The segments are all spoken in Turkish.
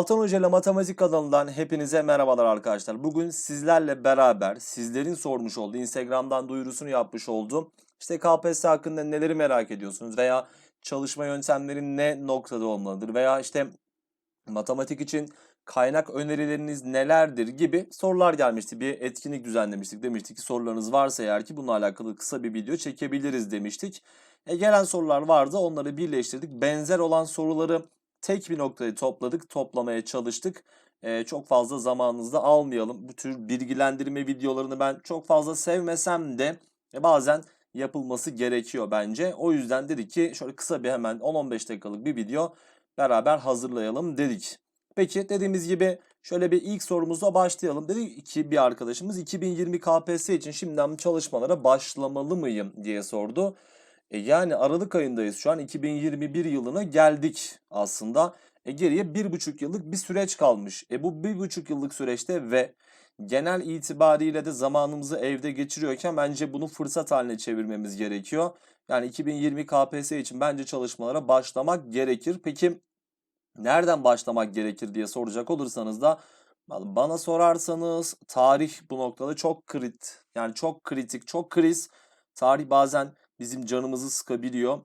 Altan Hoca ile Matematik kanalından hepinize merhabalar arkadaşlar. Bugün sizlerle beraber sizlerin sormuş olduğu Instagram'dan duyurusunu yapmış olduğum işte KPSS hakkında neleri merak ediyorsunuz veya çalışma yöntemleri ne noktada olmalıdır veya işte matematik için kaynak önerileriniz nelerdir gibi sorular gelmişti. Bir etkinlik düzenlemiştik. Demiştik ki sorularınız varsa eğer ki bununla alakalı kısa bir video çekebiliriz demiştik. E, gelen sorular vardı. Onları birleştirdik. Benzer olan soruları tek bir noktayı topladık, toplamaya çalıştık. Ee, çok fazla zamanınızı da almayalım. Bu tür bilgilendirme videolarını ben çok fazla sevmesem de e, bazen yapılması gerekiyor bence. O yüzden dedik ki şöyle kısa bir hemen 10-15 dakikalık bir video beraber hazırlayalım dedik. Peki dediğimiz gibi şöyle bir ilk sorumuzla başlayalım. Dedi ki bir arkadaşımız 2020 KPSS için şimdiden çalışmalara başlamalı mıyım diye sordu. E yani Aralık ayındayız şu an 2021 yılına geldik aslında. E geriye bir buçuk yıllık bir süreç kalmış. E bu bir buçuk yıllık süreçte ve genel itibariyle de zamanımızı evde geçiriyorken bence bunu fırsat haline çevirmemiz gerekiyor. Yani 2020 KPSS için bence çalışmalara başlamak gerekir. Peki nereden başlamak gerekir diye soracak olursanız da bana sorarsanız tarih bu noktada çok krit yani çok kritik çok kriz. Tarih bazen bizim canımızı sıkabiliyor.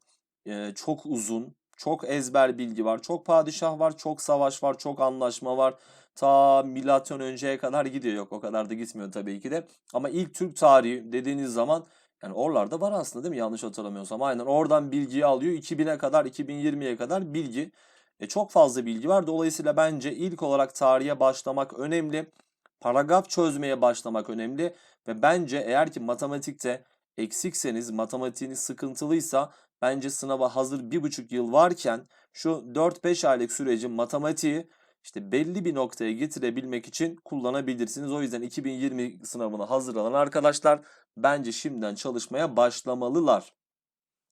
Ee, çok uzun, çok ezber bilgi var, çok padişah var, çok savaş var, çok anlaşma var. Ta milattan önceye kadar gidiyor. Yok o kadar da gitmiyor tabii ki de. Ama ilk Türk tarihi dediğiniz zaman yani oralarda var aslında değil mi? Yanlış hatırlamıyorsam. Aynen oradan bilgiyi alıyor. 2000'e kadar, 2020'ye kadar bilgi. E, çok fazla bilgi var. Dolayısıyla bence ilk olarak tarihe başlamak önemli. Paragraf çözmeye başlamak önemli. Ve bence eğer ki matematikte eksikseniz, matematiğiniz sıkıntılıysa bence sınava hazır bir buçuk yıl varken şu 4-5 aylık süreci matematiği işte belli bir noktaya getirebilmek için kullanabilirsiniz. O yüzden 2020 sınavına hazırlanan arkadaşlar bence şimdiden çalışmaya başlamalılar.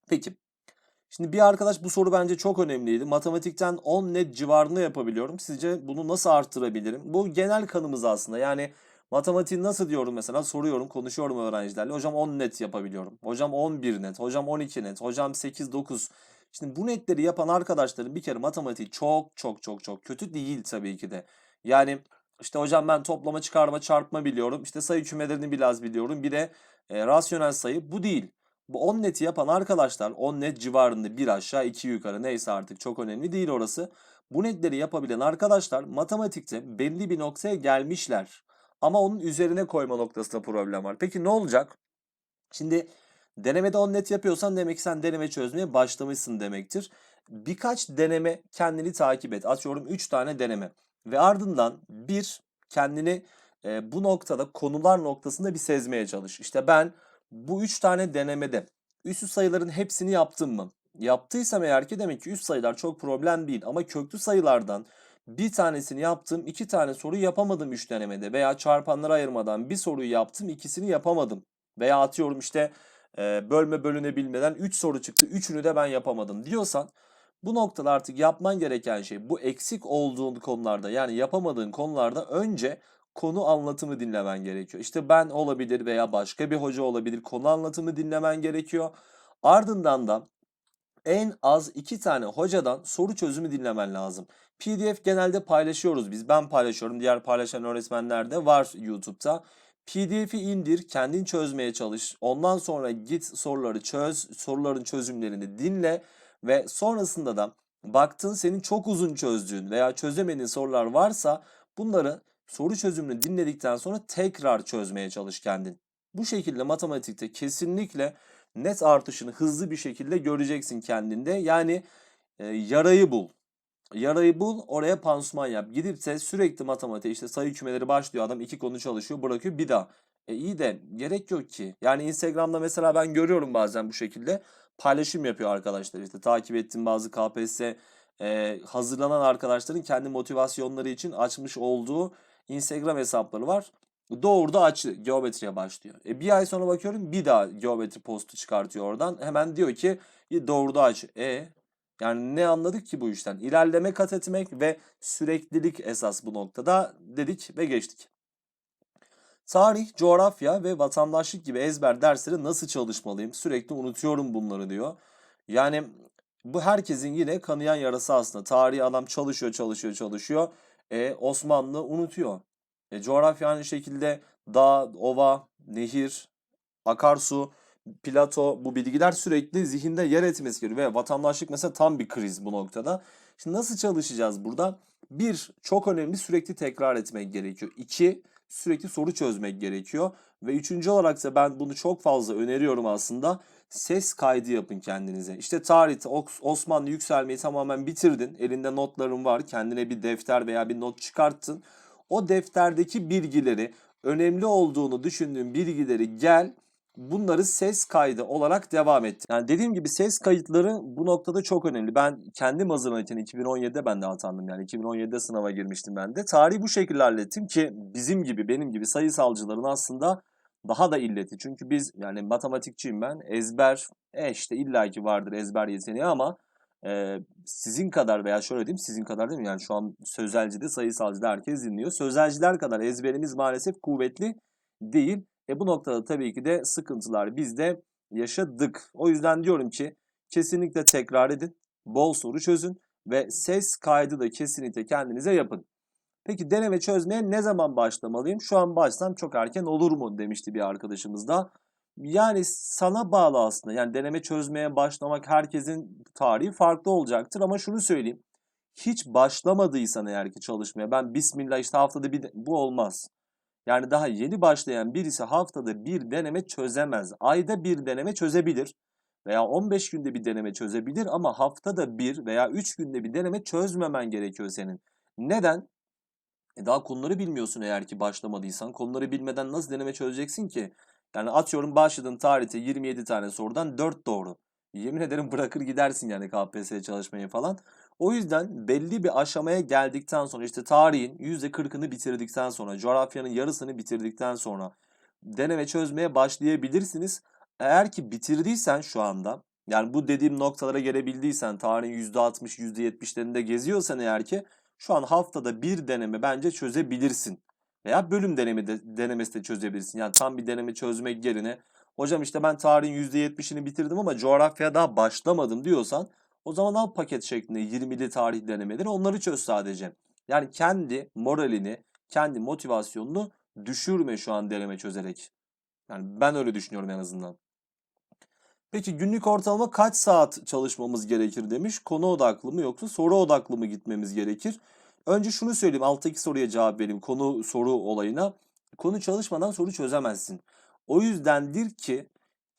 Peki. Şimdi bir arkadaş bu soru bence çok önemliydi. Matematikten 10 net civarında yapabiliyorum. Sizce bunu nasıl arttırabilirim? Bu genel kanımız aslında. Yani Matematiği nasıl diyorum mesela soruyorum konuşuyorum öğrencilerle. Hocam 10 net yapabiliyorum. Hocam 11 net. Hocam 12 net. Hocam 8 9. Şimdi bu netleri yapan arkadaşların bir kere matematiği çok çok çok çok kötü değil tabii ki de. Yani işte hocam ben toplama çıkarma çarpma biliyorum. İşte sayı kümelerini biraz biliyorum. Bir de e, rasyonel sayı bu değil. Bu 10 neti yapan arkadaşlar 10 net civarında bir aşağı iki yukarı neyse artık çok önemli değil orası. Bu netleri yapabilen arkadaşlar matematikte belli bir noktaya gelmişler. Ama onun üzerine koyma noktasında problem var. Peki ne olacak? Şimdi denemede 10 net yapıyorsan demek ki sen deneme çözmeye başlamışsın demektir. Birkaç deneme kendini takip et. Atıyorum 3 tane deneme. Ve ardından bir kendini e, bu noktada konular noktasında bir sezmeye çalış. İşte ben bu 3 tane denemede üstü sayıların hepsini yaptım mı? Yaptıysam eğer ki demek ki üst sayılar çok problem değil. Ama köklü sayılardan bir tanesini yaptım, iki tane soru yapamadım üç denemede veya çarpanlara ayırmadan bir soruyu yaptım, ikisini yapamadım. Veya atıyorum işte bölme bölünebilmeden 3 soru çıktı, üçünü de ben yapamadım diyorsan bu noktada artık yapman gereken şey bu eksik olduğun konularda yani yapamadığın konularda önce konu anlatımı dinlemen gerekiyor. İşte ben olabilir veya başka bir hoca olabilir konu anlatımı dinlemen gerekiyor. Ardından da en az iki tane hocadan soru çözümü dinlemen lazım. PDF genelde paylaşıyoruz biz. Ben paylaşıyorum. Diğer paylaşan öğretmenler de var YouTube'da. PDF'i indir, kendin çözmeye çalış. Ondan sonra git soruları çöz, soruların çözümlerini dinle ve sonrasında da baktın senin çok uzun çözdüğün veya çözemediğin sorular varsa bunları soru çözümünü dinledikten sonra tekrar çözmeye çalış kendin. Bu şekilde matematikte kesinlikle net artışını hızlı bir şekilde göreceksin kendinde. Yani e, yarayı bul. Yarayı bul oraya pansuman yap. Gidip de sürekli matematik işte sayı kümeleri başlıyor adam iki konu çalışıyor bırakıyor bir daha. E iyi de gerek yok ki. Yani Instagram'da mesela ben görüyorum bazen bu şekilde paylaşım yapıyor arkadaşlar. İşte takip ettiğim bazı KPSS e, hazırlanan arkadaşların kendi motivasyonları için açmış olduğu Instagram hesapları var. Doğru da açı geometriye başlıyor. E bir ay sonra bakıyorum bir daha geometri postu çıkartıyor oradan. Hemen diyor ki doğru da aç. E yani ne anladık ki bu işten? İlerleme kat etmek ve süreklilik esas bu noktada dedik ve geçtik. Tarih, coğrafya ve vatandaşlık gibi ezber dersleri nasıl çalışmalıyım? Sürekli unutuyorum bunları diyor. Yani bu herkesin yine kanayan yarası aslında. Tarihi adam çalışıyor, çalışıyor, çalışıyor. E, Osmanlı unutuyor. E, coğrafya aynı şekilde dağ, ova, nehir, akarsu, plato bu bilgiler sürekli zihinde yer etmesi gerekiyor. Ve vatandaşlık mesela tam bir kriz bu noktada. Şimdi nasıl çalışacağız burada? Bir, çok önemli sürekli tekrar etmek gerekiyor. İki, sürekli soru çözmek gerekiyor. Ve üçüncü olarak ise ben bunu çok fazla öneriyorum aslında. Ses kaydı yapın kendinize. İşte tarihte Os- Osmanlı yükselmeyi tamamen bitirdin. Elinde notların var. Kendine bir defter veya bir not çıkarttın. O defterdeki bilgileri, önemli olduğunu düşündüğün bilgileri gel bunları ses kaydı olarak devam et. Yani dediğim gibi ses kayıtları bu noktada çok önemli. Ben kendim hazırlanırken 2017'de ben de atandım yani 2017'de sınava girmiştim ben de. Tarihi bu şekilde hallettim ki bizim gibi benim gibi sayısalcıların aslında daha da illeti. Çünkü biz yani matematikçiyim ben ezber e işte illaki vardır ezber yeteneği ama e, sizin kadar veya şöyle diyeyim sizin kadar değil mi? Yani şu an sözelcide sayısalcıda herkes dinliyor. Sözelciler kadar ezberimiz maalesef kuvvetli değil. E bu noktada tabii ki de sıkıntılar biz de yaşadık. O yüzden diyorum ki kesinlikle tekrar edin, bol soru çözün ve ses kaydı da kesinlikle kendinize yapın. Peki deneme çözmeye ne zaman başlamalıyım? Şu an başlasam çok erken olur mu demişti bir arkadaşımız da. Yani sana bağlı aslında. Yani deneme çözmeye başlamak herkesin tarihi farklı olacaktır ama şunu söyleyeyim. Hiç başlamadıysan eğer ki çalışmaya ben bismillah işte haftada bir bu olmaz. Yani daha yeni başlayan birisi haftada bir deneme çözemez. Ayda bir deneme çözebilir veya 15 günde bir deneme çözebilir ama haftada bir veya 3 günde bir deneme çözmemen gerekiyor senin. Neden? E daha konuları bilmiyorsun eğer ki başlamadıysan. Konuları bilmeden nasıl deneme çözeceksin ki? Yani atıyorum başladın tarihte 27 tane sorudan 4 doğru. Yemin ederim bırakır gidersin yani KPSS çalışmayı falan. O yüzden belli bir aşamaya geldikten sonra işte tarihin %40'ını bitirdikten sonra, coğrafyanın yarısını bitirdikten sonra deneme çözmeye başlayabilirsiniz. Eğer ki bitirdiysen şu anda yani bu dediğim noktalara gelebildiysen tarihin %60, %70'lerinde geziyorsan eğer ki şu an haftada bir deneme bence çözebilirsin. Veya bölüm deneme de, denemesi de çözebilirsin. Yani tam bir deneme çözmek yerine hocam işte ben tarihin %70'ini bitirdim ama coğrafya daha başlamadım diyorsan o zaman al paket şeklinde 20'li tarih denemeleri onları çöz sadece. Yani kendi moralini, kendi motivasyonunu düşürme şu an deneme çözerek. Yani ben öyle düşünüyorum en azından. Peki günlük ortalama kaç saat çalışmamız gerekir demiş. Konu odaklı mı yoksa soru odaklı mı gitmemiz gerekir? Önce şunu söyleyeyim. Alttaki soruya cevap vereyim. Konu soru olayına. Konu çalışmadan soru çözemezsin. O yüzdendir ki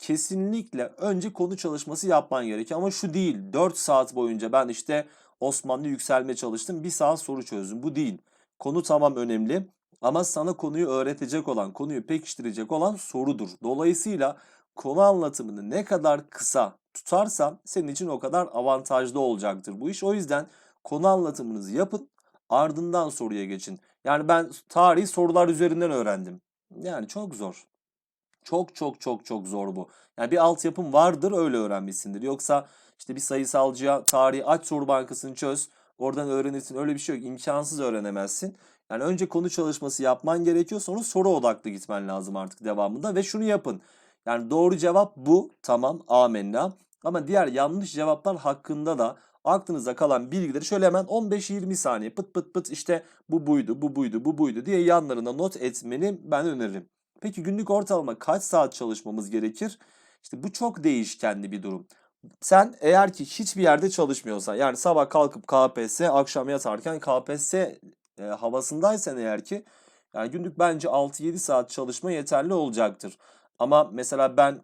kesinlikle önce konu çalışması yapman gerekiyor. Ama şu değil. 4 saat boyunca ben işte Osmanlı yükselme çalıştım. 1 saat soru çözdüm. Bu değil. Konu tamam önemli. Ama sana konuyu öğretecek olan, konuyu pekiştirecek olan sorudur. Dolayısıyla konu anlatımını ne kadar kısa tutarsan senin için o kadar avantajlı olacaktır bu iş. O yüzden konu anlatımınızı yapın ardından soruya geçin. Yani ben tarihi sorular üzerinden öğrendim. Yani çok zor. Çok çok çok çok zor bu. Yani bir altyapım vardır öyle öğrenmişsindir. Yoksa işte bir sayısalcıya tarihi aç soru bankasını çöz. Oradan öğrenirsin. Öyle bir şey yok. İmkansız öğrenemezsin. Yani önce konu çalışması yapman gerekiyor. Sonra soru odaklı gitmen lazım artık devamında. Ve şunu yapın. Yani doğru cevap bu. Tamam amenna. Ama diğer yanlış cevaplar hakkında da aklınıza kalan bilgileri şöyle hemen 15-20 saniye pıt pıt pıt işte bu buydu, bu buydu, bu buydu diye yanlarına not etmeni ben öneririm. Peki günlük ortalama kaç saat çalışmamız gerekir? İşte bu çok değişkenli bir durum. Sen eğer ki hiçbir yerde çalışmıyorsan yani sabah kalkıp KPSS akşam yatarken KPSS e, havasındaysan eğer ki yani günlük bence 6-7 saat çalışma yeterli olacaktır. Ama mesela ben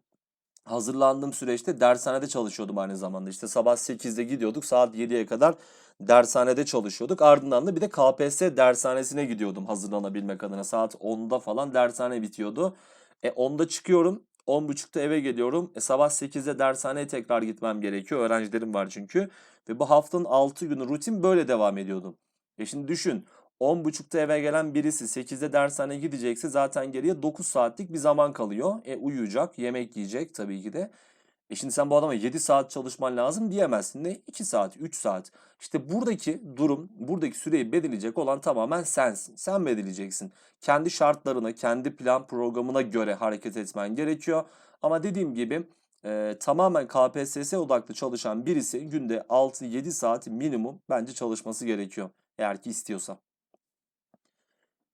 hazırlandığım süreçte dershanede çalışıyordum aynı zamanda. İşte sabah 8'de gidiyorduk saat 7'ye kadar dershanede çalışıyorduk. Ardından da bir de KPSS dershanesine gidiyordum hazırlanabilmek adına. Saat 10'da falan dershane bitiyordu. E 10'da çıkıyorum. 10.30'da eve geliyorum. E sabah 8'de dershaneye tekrar gitmem gerekiyor. Öğrencilerim var çünkü. Ve bu haftanın 6 günü rutin böyle devam ediyordu. E şimdi düşün. 10.30'da eve gelen birisi 8'de dershaneye gidecekse zaten geriye 9 saatlik bir zaman kalıyor. E uyuyacak, yemek yiyecek tabii ki de. E şimdi sen bu adama 7 saat çalışman lazım diyemezsin. Ne? 2 saat, 3 saat. İşte buradaki durum, buradaki süreyi belirleyecek olan tamamen sensin. Sen belirleyeceksin. Kendi şartlarına, kendi plan programına göre hareket etmen gerekiyor. Ama dediğim gibi e, tamamen KPSS odaklı çalışan birisi günde 6-7 saat minimum bence çalışması gerekiyor. Eğer ki istiyorsa.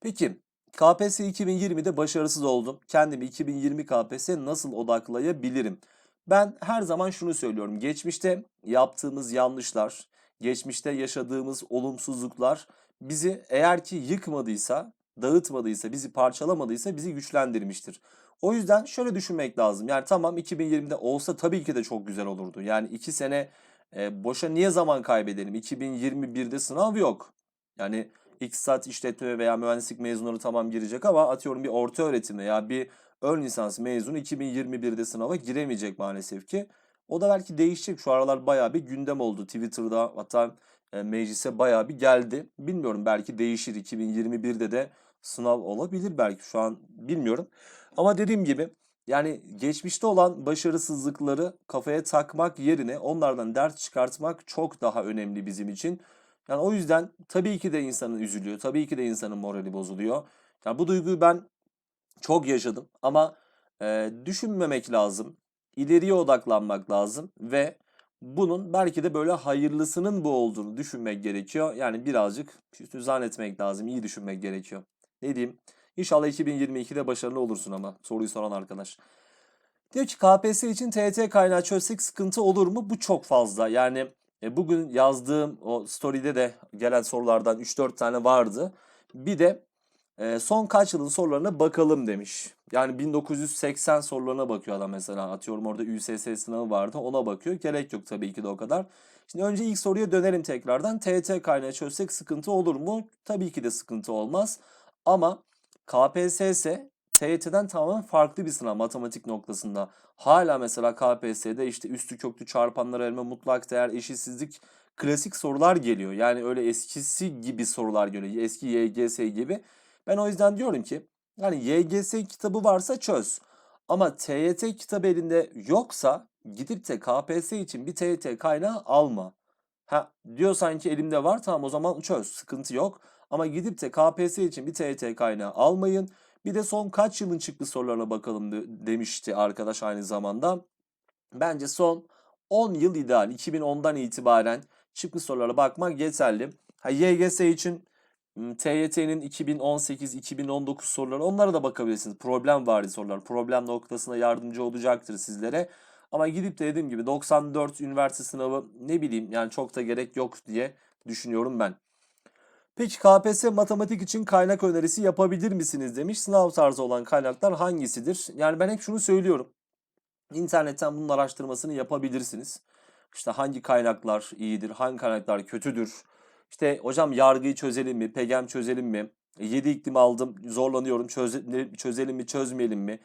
Peki KPSS 2020'de başarısız oldum. Kendimi 2020 KPSS nasıl odaklayabilirim? Ben her zaman şunu söylüyorum. Geçmişte yaptığımız yanlışlar, geçmişte yaşadığımız olumsuzluklar bizi eğer ki yıkmadıysa, dağıtmadıysa, bizi parçalamadıysa bizi güçlendirmiştir. O yüzden şöyle düşünmek lazım. Yani tamam 2020'de olsa tabii ki de çok güzel olurdu. Yani 2 sene e, boşa niye zaman kaybedelim? 2021'de sınav yok. Yani iktisat işletme veya mühendislik mezunları tamam girecek ama atıyorum bir orta öğretim veya bir ön lisans mezunu 2021'de sınava giremeyecek maalesef ki. O da belki değişecek. Şu aralar bayağı bir gündem oldu. Twitter'da hatta e, meclise bayağı bir geldi. Bilmiyorum belki değişir. 2021'de de sınav olabilir belki şu an bilmiyorum. Ama dediğim gibi yani geçmişte olan başarısızlıkları kafaya takmak yerine onlardan ders çıkartmak çok daha önemli bizim için. Yani o yüzden tabii ki de insanın üzülüyor. Tabii ki de insanın morali bozuluyor. Yani bu duyguyu ben çok yaşadım ama e, düşünmemek lazım. İleriye odaklanmak lazım ve bunun belki de böyle hayırlısının bu olduğunu düşünmek gerekiyor. Yani birazcık süzan etmek lazım, iyi düşünmek gerekiyor. Ne diyeyim? İnşallah 2022'de başarılı olursun ama soruyu soran arkadaş. Diyor ki KPSS için TET kaynağı çözsek sıkıntı olur mu? Bu çok fazla. Yani e, bugün yazdığım o story'de de gelen sorulardan 3-4 tane vardı. Bir de e, son kaç yılın sorularına bakalım demiş. Yani 1980 sorularına bakıyor adam mesela. Atıyorum orada ÜSS sınavı vardı ona bakıyor. Gerek yok tabii ki de o kadar. Şimdi önce ilk soruya dönelim tekrardan. TET kaynağı çözsek sıkıntı olur mu? Tabii ki de sıkıntı olmaz. Ama KPSS TYT'den tamamen farklı bir sınav matematik noktasında. Hala mesela KPSS'de işte üstü köklü çarpanlar elme, mutlak değer, eşitsizlik klasik sorular geliyor. Yani öyle eskisi gibi sorular geliyor. Eski YGS gibi. Ben o yüzden diyorum ki yani YGS kitabı varsa çöz. Ama TYT kitabı elinde yoksa gidip de KPSS için bir TYT kaynağı alma. Ha diyor sanki elimde var tamam o zaman çöz sıkıntı yok. Ama gidip de KPSS için bir TYT kaynağı almayın. Bir de son kaç yılın çıktı sorularına bakalım demişti arkadaş aynı zamanda. Bence son 10 yıl ideal. 2010'dan itibaren çıktı sorulara bakmak yeterli. Ha, YGS için TYT'nin 2018-2019 soruları onlara da bakabilirsiniz. Problem vari sorular. Problem noktasına yardımcı olacaktır sizlere. Ama gidip de dediğim gibi 94 üniversite sınavı ne bileyim yani çok da gerek yok diye düşünüyorum ben. Peki KPSS matematik için kaynak önerisi yapabilir misiniz demiş. Sınav tarzı olan kaynaklar hangisidir? Yani ben hep şunu söylüyorum. İnternetten bunun araştırmasını yapabilirsiniz. İşte hangi kaynaklar iyidir, hangi kaynaklar kötüdür. İşte hocam yargıyı çözelim mi, pegem çözelim mi? 7 iklim aldım, zorlanıyorum, çöze, çözelim mi, çözmeyelim mi?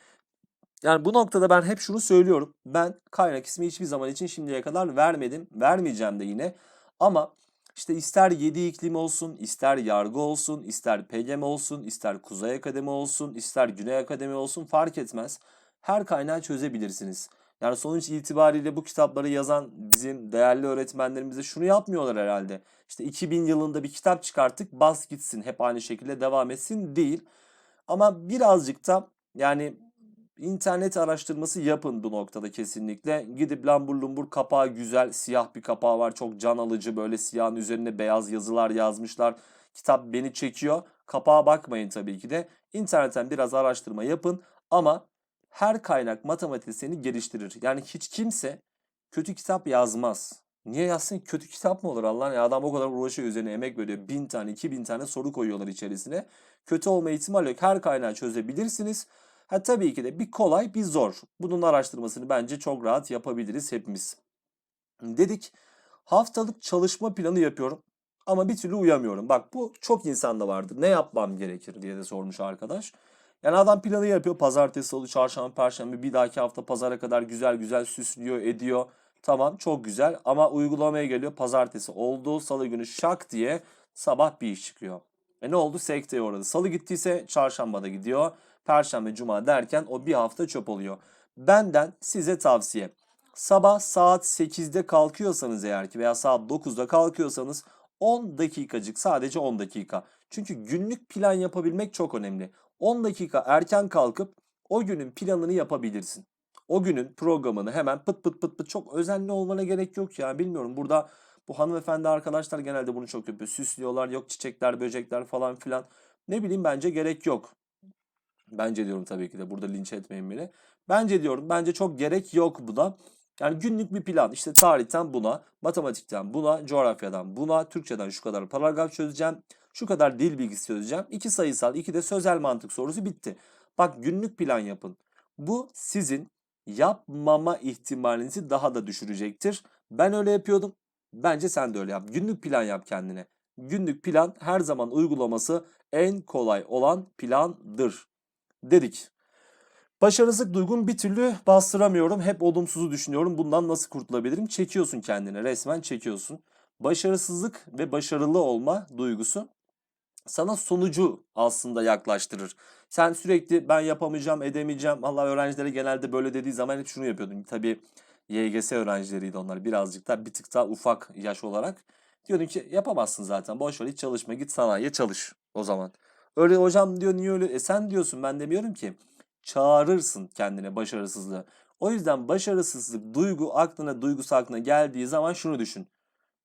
Yani bu noktada ben hep şunu söylüyorum. Ben kaynak ismi hiçbir zaman için şimdiye kadar vermedim. Vermeyeceğim de yine. Ama işte ister 7 iklim olsun, ister yargı olsun, ister PGM olsun, ister Kuzey Akademi olsun, ister Güney Akademi olsun fark etmez. Her kaynağı çözebilirsiniz. Yani sonuç itibariyle bu kitapları yazan bizim değerli öğretmenlerimiz de şunu yapmıyorlar herhalde. İşte 2000 yılında bir kitap çıkarttık bas gitsin hep aynı şekilde devam etsin değil. Ama birazcık da yani internet araştırması yapın bu noktada kesinlikle. Gidip lambur lumbur kapağı güzel siyah bir kapağı var. Çok can alıcı böyle siyahın üzerine beyaz yazılar yazmışlar. Kitap beni çekiyor. Kapağa bakmayın tabii ki de. İnternetten biraz araştırma yapın ama her kaynak matematiğini geliştirir. Yani hiç kimse kötü kitap yazmaz. Niye yazsın? Kötü kitap mı olur Allah'ın? Ya adam o kadar uğraşıyor üzerine emek veriyor. Bin tane, iki bin tane soru koyuyorlar içerisine. Kötü olma ihtimali yok. Her kaynağı çözebilirsiniz. Ha tabii ki de bir kolay bir zor. Bunun araştırmasını bence çok rahat yapabiliriz hepimiz. Dedik haftalık çalışma planı yapıyorum ama bir türlü uyamıyorum. Bak bu çok insanda vardır. Ne yapmam gerekir diye de sormuş arkadaş. Yani adam planı yapıyor. Pazartesi, salı, çarşamba, perşembe bir dahaki hafta pazara kadar güzel güzel süslüyor, ediyor. Tamam çok güzel ama uygulamaya geliyor. Pazartesi oldu. Salı günü şak diye sabah bir iş çıkıyor. E ne oldu? Sekteye uğradı. Salı gittiyse çarşambada gidiyor. Perşembe, cuma derken o bir hafta çöp oluyor. Benden size tavsiye. Sabah saat 8'de kalkıyorsanız eğer ki veya saat 9'da kalkıyorsanız 10 dakikacık sadece 10 dakika. Çünkü günlük plan yapabilmek çok önemli. 10 dakika erken kalkıp o günün planını yapabilirsin. O günün programını hemen pıt pıt pıt pıt çok özenli olmana gerek yok ya. Bilmiyorum burada bu hanımefendi arkadaşlar genelde bunu çok yapıyor. Süslüyorlar yok çiçekler böcekler falan filan. Ne bileyim bence gerek yok. Bence diyorum tabii ki de burada linç etmeyin beni. Bence diyorum bence çok gerek yok bu da. Yani günlük bir plan işte tarihten buna, matematikten buna, coğrafyadan buna, Türkçeden şu kadar paragraf çözeceğim, şu kadar dil bilgisi çözeceğim. İki sayısal, iki de sözel mantık sorusu bitti. Bak günlük plan yapın. Bu sizin yapmama ihtimalinizi daha da düşürecektir. Ben öyle yapıyordum. Bence sen de öyle yap. Günlük plan yap kendine. Günlük plan her zaman uygulaması en kolay olan plandır dedik. Başarısızlık duygum bir türlü bastıramıyorum. Hep olumsuzu düşünüyorum. Bundan nasıl kurtulabilirim? Çekiyorsun kendine. Resmen çekiyorsun. Başarısızlık ve başarılı olma duygusu sana sonucu aslında yaklaştırır. Sen sürekli ben yapamayacağım, edemeyeceğim. Allah öğrencilere genelde böyle dediği zaman hep şunu yapıyordum. Tabii YGS öğrencileriydi onlar birazcık daha bir tık daha ufak yaş olarak. Diyordum ki yapamazsın zaten. Boş ver hiç çalışma. Git sanayiye çalış o zaman. Öyle hocam diyor niye öyle? E sen diyorsun ben demiyorum ki. Çağırırsın kendine başarısızlığı. O yüzden başarısızlık duygu aklına duygusu aklına geldiği zaman şunu düşün.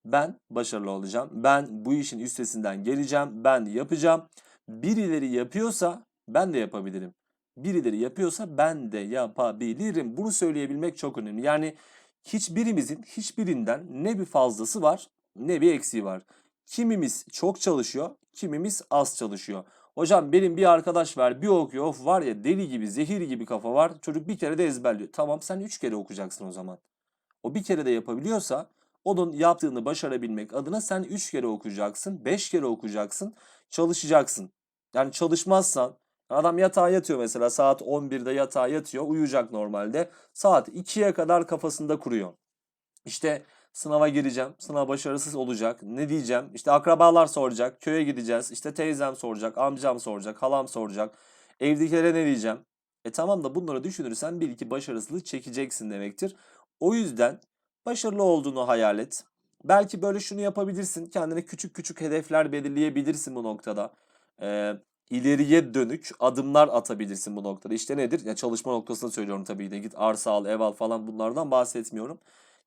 Ben başarılı olacağım. Ben bu işin üstesinden geleceğim. Ben yapacağım. Birileri yapıyorsa ben de yapabilirim. Birileri yapıyorsa ben de yapabilirim. Bunu söyleyebilmek çok önemli. Yani hiçbirimizin hiçbirinden ne bir fazlası var ne bir eksiği var. Kimimiz çok çalışıyor, kimimiz az çalışıyor. Hocam benim bir arkadaş var bir okuyor of var ya deli gibi zehir gibi kafa var. Çocuk bir kere de ezberliyor. Tamam sen üç kere okuyacaksın o zaman. O bir kere de yapabiliyorsa onun yaptığını başarabilmek adına sen 3 kere okuyacaksın, 5 kere okuyacaksın, çalışacaksın. Yani çalışmazsan adam yatağa yatıyor mesela saat 11'de yatağa yatıyor, uyuyacak normalde. Saat 2'ye kadar kafasında kuruyor. İşte sınava gireceğim, sınav başarısız olacak. Ne diyeceğim? İşte akrabalar soracak, köye gideceğiz. İşte teyzem soracak, amcam soracak, halam soracak. Evdekilere ne diyeceğim? E tamam da bunları düşünürsen bir iki başarısızlığı çekeceksin demektir. O yüzden Başarılı olduğunu hayal et. Belki böyle şunu yapabilirsin. Kendine küçük küçük hedefler belirleyebilirsin bu noktada. Ee, ileriye dönük adımlar atabilirsin bu noktada. İşte nedir? Ya çalışma noktasında söylüyorum tabii de. Git arsa al, ev al falan bunlardan bahsetmiyorum.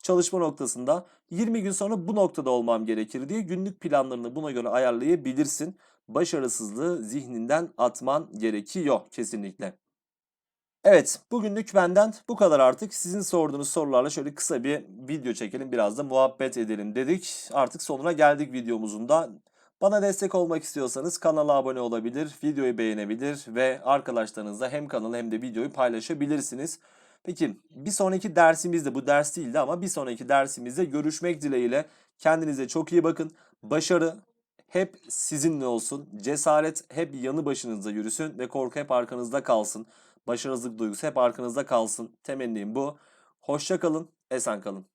Çalışma noktasında 20 gün sonra bu noktada olmam gerekir diye günlük planlarını buna göre ayarlayabilirsin. Başarısızlığı zihninden atman gerekiyor kesinlikle. Evet, bugünlük benden bu kadar artık. Sizin sorduğunuz sorularla şöyle kısa bir video çekelim, biraz da muhabbet edelim dedik. Artık sonuna geldik videomuzun da. Bana destek olmak istiyorsanız kanala abone olabilir, videoyu beğenebilir ve arkadaşlarınızla hem kanalı hem de videoyu paylaşabilirsiniz. Peki bir sonraki dersimizde bu ders değildi ama bir sonraki dersimizde görüşmek dileğiyle kendinize çok iyi bakın. Başarı hep sizinle olsun. Cesaret hep yanı başınızda yürüsün ve korku hep arkanızda kalsın. Başarısızlık duygusu hep arkanızda kalsın. Temennim bu. Hoşça kalın, esen kalın.